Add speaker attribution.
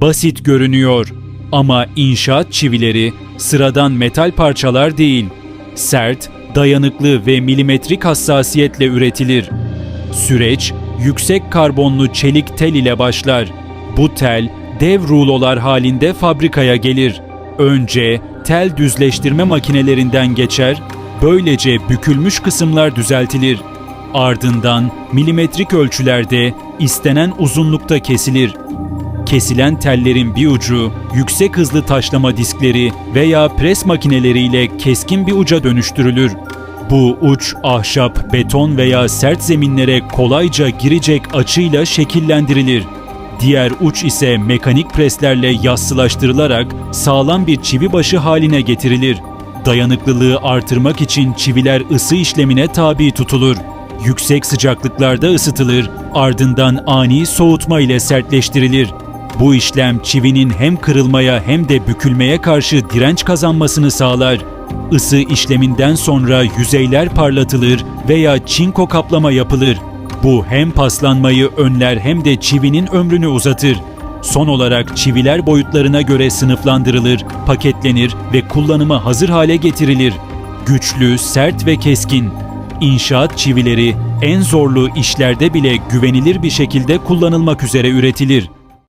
Speaker 1: Basit görünüyor ama inşaat çivileri sıradan metal parçalar değil. Sert, dayanıklı ve milimetrik hassasiyetle üretilir. Süreç yüksek karbonlu çelik tel ile başlar. Bu tel dev rulolar halinde fabrikaya gelir. Önce tel düzleştirme makinelerinden geçer, böylece bükülmüş kısımlar düzeltilir. Ardından milimetrik ölçülerde istenen uzunlukta kesilir. Kesilen tellerin bir ucu yüksek hızlı taşlama diskleri veya pres makineleriyle keskin bir uca dönüştürülür. Bu uç ahşap, beton veya sert zeminlere kolayca girecek açıyla şekillendirilir. Diğer uç ise mekanik preslerle yassılaştırılarak sağlam bir çivi başı haline getirilir. Dayanıklılığı artırmak için çiviler ısı işlemine tabi tutulur. Yüksek sıcaklıklarda ısıtılır, ardından ani soğutma ile sertleştirilir. Bu işlem çivinin hem kırılmaya hem de bükülmeye karşı direnç kazanmasını sağlar. Isı işleminden sonra yüzeyler parlatılır veya çinko kaplama yapılır. Bu hem paslanmayı önler hem de çivinin ömrünü uzatır. Son olarak çiviler boyutlarına göre sınıflandırılır, paketlenir ve kullanıma hazır hale getirilir. Güçlü, sert ve keskin. İnşaat çivileri en zorlu işlerde bile güvenilir bir şekilde kullanılmak üzere üretilir.